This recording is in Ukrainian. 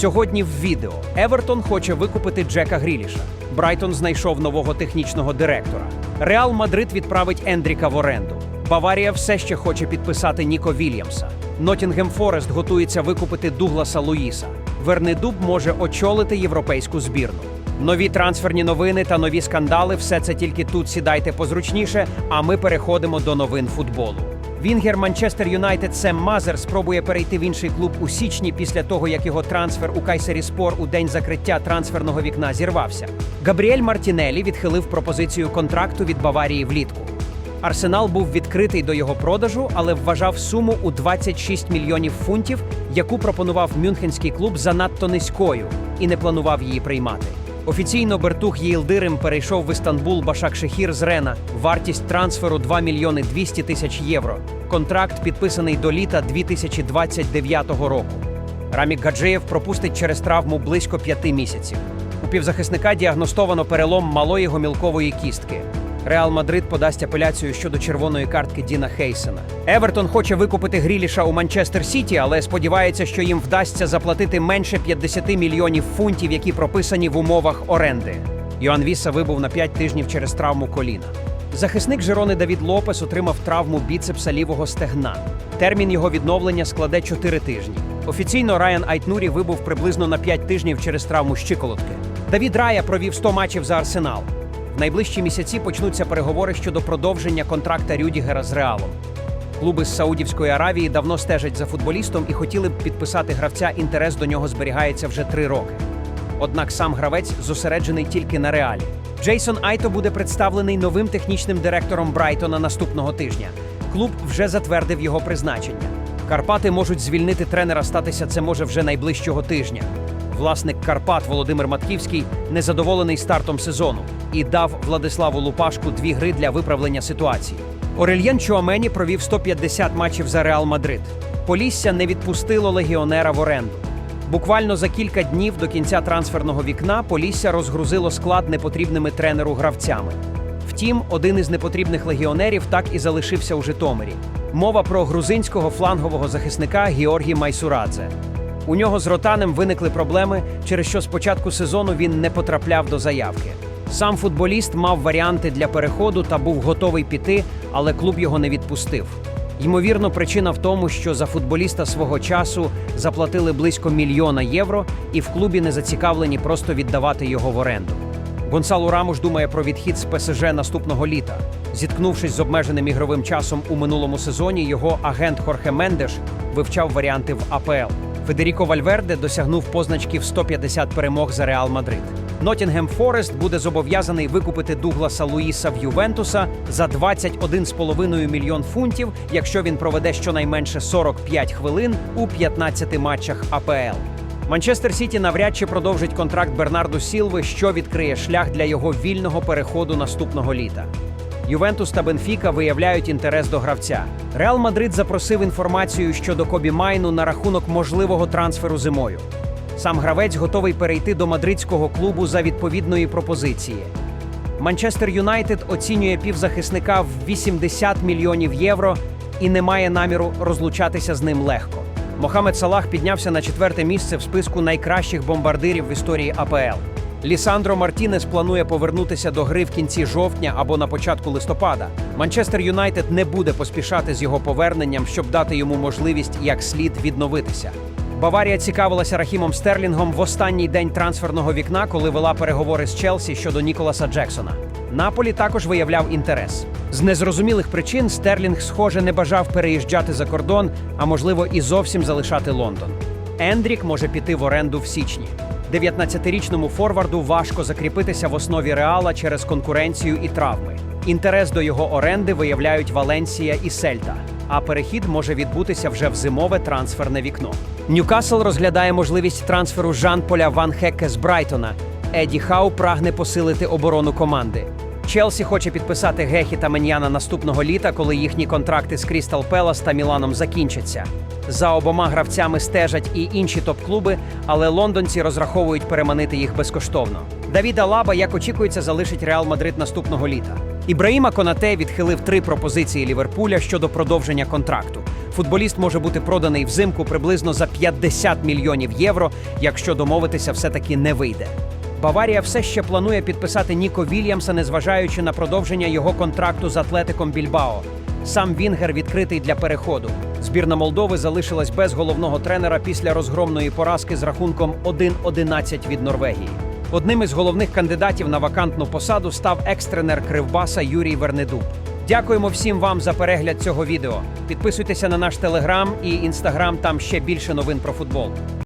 Сьогодні в відео Евертон хоче викупити Джека Гріліша. Брайтон знайшов нового технічного директора. Реал Мадрид відправить Ендріка в оренду. Баварія все ще хоче підписати Ніко Вільямса. Нотінгем Форест готується викупити Дугласа Луїса. Вернедуб може очолити європейську збірну. Нові трансферні новини та нові скандали все це тільки тут сідайте позручніше. А ми переходимо до новин футболу. Вінгер Манчестер Юнайтед Сем Мазер спробує перейти в інший клуб у січні після того, як його трансфер у Кайсері Спор у день закриття трансферного вікна зірвався. Габріель Мартінелі відхилив пропозицію контракту від Баварії влітку. Арсенал був відкритий до його продажу, але вважав суму у 26 мільйонів фунтів, яку пропонував мюнхенський клуб занадто низькою і не планував її приймати. Офіційно Бертух Єлдирим перейшов в Істанбул Башак Шехір з Рена. Вартість трансферу 2 мільйони 200 тисяч євро. Контракт підписаний до літа 2029 року. Рамік Гаджеєв пропустить через травму близько п'яти місяців. У півзахисника діагностовано перелом малої гомілкової кістки. Реал Мадрид подасть апеляцію щодо червоної картки Діна Хейсена. Евертон хоче викупити Гріліша у Манчестер Сіті, але сподівається, що їм вдасться заплатити менше 50 мільйонів фунтів, які прописані в умовах оренди. Йоан Віса вибув на 5 тижнів через травму коліна. Захисник Жерони Давід Лопес отримав травму біцепса лівого стегна. Термін його відновлення складе 4 тижні. Офіційно Райан Айтнурі вибув приблизно на 5 тижнів через травму щиколотки. Давід Рая провів 100 матчів за Арсенал. Найближчі місяці почнуться переговори щодо продовження контракта Рюдігера з Реалом. Клуби з Саудівської Аравії давно стежать за футболістом і хотіли б підписати гравця. Інтерес до нього зберігається вже три роки. Однак сам гравець зосереджений тільки на реалі. Джейсон Айто буде представлений новим технічним директором Брайтона наступного тижня. Клуб вже затвердив його призначення. Карпати можуть звільнити тренера. Статися це може вже найближчого тижня. Власник Карпат Володимир Матківський незадоволений стартом сезону і дав Владиславу Лупашку дві гри для виправлення ситуації. Орельєн Чуамені провів 150 матчів за Реал Мадрид. Полісся не відпустило легіонера в оренду. Буквально за кілька днів до кінця трансферного вікна Полісся розгрузило склад непотрібними тренеру гравцями. Втім, один із непотрібних легіонерів так і залишився у Житомирі. Мова про грузинського флангового захисника Георгій Майсурадзе. У нього з ротанем виникли проблеми, через що з початку сезону він не потрапляв до заявки. Сам футболіст мав варіанти для переходу та був готовий піти, але клуб його не відпустив. Ймовірно, причина в тому, що за футболіста свого часу заплатили близько мільйона євро, і в клубі не зацікавлені просто віддавати його в оренду. Гонсалу Рамуш думає про відхід з ПСЖ наступного літа. Зіткнувшись з обмеженим ігровим часом у минулому сезоні, його агент Хорхе Мендеш вивчав варіанти в АПЛ. Федеріко Вальверде досягнув позначків 150 перемог за Реал Мадрид. Нотінгем Форест буде зобов'язаний викупити Дугласа Луїса в Ювентуса за 21,5 мільйон фунтів, якщо він проведе щонайменше 45 хвилин у 15 матчах АПЛ. Манчестер Сіті навряд чи продовжить контракт Бернарду Сілви, що відкриє шлях для його вільного переходу наступного літа. Ювентус та Бенфіка виявляють інтерес до гравця. Реал Мадрид запросив інформацію щодо Кобі Майну на рахунок можливого трансферу зимою. Сам гравець готовий перейти до мадридського клубу за відповідної пропозиції. Манчестер Юнайтед оцінює півзахисника в 80 мільйонів євро і не має наміру розлучатися з ним легко. Мохамед Салах піднявся на четверте місце в списку найкращих бомбардирів в історії АПЛ. Лісандро Мартінес планує повернутися до гри в кінці жовтня або на початку листопада. Манчестер Юнайтед не буде поспішати з його поверненням, щоб дати йому можливість як слід відновитися. Баварія цікавилася Рахімом Стерлінгом в останній день трансферного вікна, коли вела переговори з Челсі щодо Ніколаса Джексона. Наполі також виявляв інтерес. З незрозумілих причин Стерлінг, схоже, не бажав переїжджати за кордон, а можливо і зовсім залишати Лондон. Ендрік може піти в оренду в січні. 19-річному форварду важко закріпитися в основі реала через конкуренцію і травми. Інтерес до його оренди виявляють Валенсія і Сельта. А перехід може відбутися вже в зимове трансферне вікно. Ньюкасл розглядає можливість трансферу Жан-Поля Ван Хекке з Брайтона. Еді Хау прагне посилити оборону команди. Челсі хоче підписати Гехі та Меньяна наступного літа, коли їхні контракти з Крістал Пелас та Міланом закінчаться. За обома гравцями стежать і інші топ-клуби, але лондонці розраховують переманити їх безкоштовно. Давід Алаба, як очікується, залишить Реал Мадрид наступного літа. Ібраїма Конате відхилив три пропозиції Ліверпуля щодо продовження контракту. Футболіст може бути проданий взимку приблизно за 50 мільйонів євро, якщо домовитися все-таки не вийде. Баварія все ще планує підписати Ніко Вільямса, незважаючи на продовження його контракту з Атлетиком Більбао. Сам Вінгер відкритий для переходу. Збірна Молдови залишилась без головного тренера після розгромної поразки з рахунком 1-11 від Норвегії. Одним із головних кандидатів на вакантну посаду став екс-тренер Кривбаса Юрій Вернедуб. Дякуємо всім вам за перегляд цього відео. Підписуйтеся на наш телеграм і інстаграм, там ще більше новин про футбол.